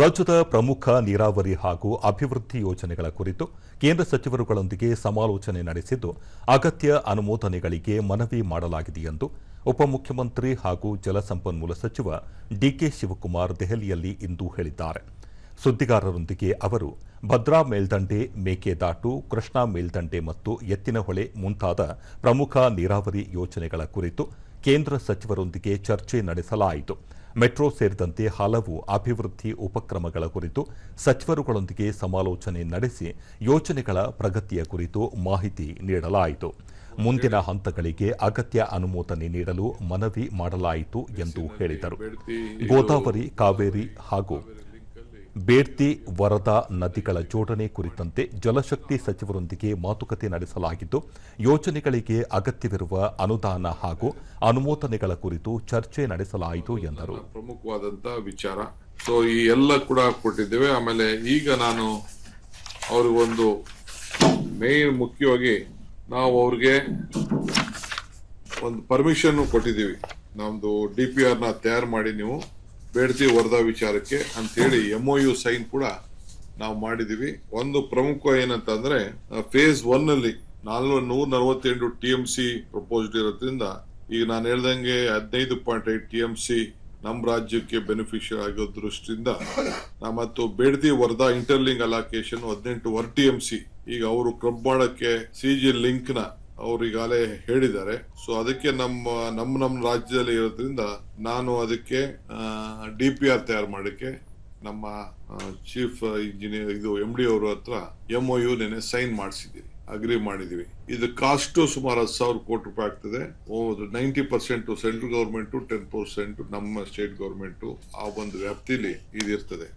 ರಾಜ್ಯದ ಪ್ರಮುಖ ನೀರಾವರಿ ಹಾಗೂ ಅಭಿವೃದ್ಧಿ ಯೋಜನೆಗಳ ಕುರಿತು ಕೇಂದ್ರ ಸಚಿವರುಗಳೊಂದಿಗೆ ಸಮಾಲೋಚನೆ ನಡೆಸಿದ್ದು, ಅಗತ್ಯ ಅನುಮೋದನೆಗಳಿಗೆ ಮನವಿ ಮಾಡಲಾಗಿದೆ ಎಂದು ಉಪಮುಖ್ಯಮಂತ್ರಿ ಹಾಗೂ ಜಲಸಂಪನ್ಮೂಲ ಸಚಿವ ಡಿಕೆ ಶಿವಕುಮಾರ್ ದೆಹಲಿಯಲ್ಲಿ ಇಂದು ಹೇಳಿದ್ದಾರೆ. ಸುದ್ದಿಗಾರರೊಂದಿಗೆ ಅವರು, ಭದ್ರಾ ಮೇಲ್ದಂಡೆ, ಮೇಕೆದಾಟು, ಕೃಷ್ಣಾ ಮೇಲ್ದಂಡೆ ಮತ್ತು ಎತ್ತಿನಹೊಳೆ ಮುಂತಾದ ಪ್ರಮುಖ ನೀರಾವರಿ ಯೋಜನೆಗಳ ಕುರಿತು ಕೇಂದ್ರ ಸಚಿವರೊಂದಿಗೆ ಚರ್ಚೆ ನಡೆಸಲಾಯಿತು. ಮೆಟ್ರೋ ಸೇರಿದಂತೆ ಹಲವು ಅಭಿವೃದ್ಧಿ ಉಪಕ್ರಮಗಳ ಕುರಿತು ಸಚಿವರುಗಳೊಂದಿಗೆ ಸಮಾಲೋಚನೆ ನಡೆಸಿ ಯೋಜನೆಗಳ ಪ್ರಗತಿಯ ಕುರಿತು ಮಾಹಿತಿ ನೀಡಲಾಯಿತು. ಮುಂದಿನ ಹಂತಗಳಿಗೆ ಅಗತ್ಯ ಅನುಮೋದನೆ ನೀಡಲು ಮನವಿ ಮಾಡಲಾಯಿತು ಎಂದು ಹೇಳಿದರು. ಗೋದಾವರಿ ಕಾವೇರಿ ಹಾಗೂ ಬೇಡ್ತಿ ವರದಾ ನದಿಗಳ ಜೋಡಣೆ ಕುರಿತಂತೆ ಜಲಶಕ್ತಿ ಸಚಿವರೊಂದಿಗೆ ಮಾತುಕತೆ ನಡೆಸಲಾಗಿದ್ದು, ಯೋಜನೆಗಳಿಗೆ ಅಗತ್ಯವಿರುವ ಅನುದಾನ ಹಾಗೂ ಅನುಮೋದನೆಗಳ ಕುರಿತು ಚರ್ಚೆ ನಡೆಸಲಾಯಿತು ಎಂದರು. ಪ್ರಮುಖವಾದಂತಹ ವಿಚಾರ. ಸೊ ಈ ಎಲ್ಲ ಕೂಡ ಕೊಟ್ಟಿದ್ದೇವೆ. ಆಮೇಲೆ ಈಗ ನಾನು ಅವ್ರಿಗೊಂದು ಮೇನ್ ಮುಖ್ಯವಾಗಿ ನಾವು ಅವ್ರಿಗೆ ಒಂದು ಪರ್ಮಿಷನ್ ಕೊಟ್ಟಿದ್ದೀವಿ. ನಮ್ದು ಡಿ ಪಿ ಆರ್ನ ತಯಾರು ಮಾಡಿ ನೀವು ಬೇಡ್ತಿ ವರದಾ ವಿಚಾರಕ್ಕೆ ಅಂತ ಹೇಳಿ ಎಂ ಯು ಸೈನ್ ಕೂಡ ನಾವು ಮಾಡಿದೀವಿ. ಒಂದು ಪ್ರಮುಖ ಏನಂತಂದ್ರೆ ಫೇಸ್ ಒನ್ ಅಲ್ಲಿ ನೂರ ನಲವತ್ತೆಂಟು ಟಿ ಎಂ ಸಿ ಪ್ರಪೋಸ್ಡ್ ಇರೋದ್ರಿಂದ ಈಗ ನಾನು ಹೇಳ್ದಂಗೆ ಹದಿನೈದು ಪಾಯಿಂಟ್ ಐದು ಟಿ ಎಂ ಸಿ ನಮ್ಮ ರಾಜ್ಯಕ್ಕೆ ಬೆನಿಫಿಷಿಯರ್ ಆಗೋ ದೃಷ್ಟಿಯಿಂದ ಮತ್ತು ಬೇಡ್ತಿ ವರದಾ ಇಂಟರ್ಲಿಂಗ್ ಅಲಾಕೇಶನ್ ಹದಿನೆಂಟು ವರ್ ಟಿ ಎಂ ಸಿ ಈಗ ಅವರು ಕ್ರಬ್ ಮಾಡಕ್ಕೆ ಸಿ ಜಿ ಲಿಂಕ್ನ ಅವ್ರು ಈಗಾಗಲೇ ಹೇಳಿದ್ದಾರೆ. ಸೊ ಅದಕ್ಕೆ ನಮ್ಮ ನಮ್ಮ ನಮ್ಮ ರಾಜ್ಯದಲ್ಲಿ ಇರೋದ್ರಿಂದ ನಾನು ಅದಕ್ಕೆ ಡಿ ಪಿ ಆರ್ ತಯಾರು ಮಾಡಕ್ಕೆ ನಮ್ಮ ಚೀಫ್ ಇಂಜಿನಿಯರ್ ಇದು ಎಂ ಡಿ ಅವ್ರ ಹತ್ರ ಎಂ ಒ ಯು ನೆನೆ ಸೈನ್ ಮಾಡಿಸಿದ್ದೀವಿ ಅಗ್ರಿ ಮಾಡಿದೀವಿ ಇದು ಕಾಸ್ಟ್ ಸುಮಾರು ಹತ್ತು ಸಾವಿರ ಕೋಟಿ ರೂಪಾಯಿ ಆಗ್ತದೆ. Ninety percent central government ten percent ನಮ್ಮ ಸ್ಟೇಟ್ ಗೌರ್ಮೆಂಟ್ ಆ ಒಂದು ವ್ಯಾಪ್ತಿಲಿ ಇದಿರ್ತದೆ.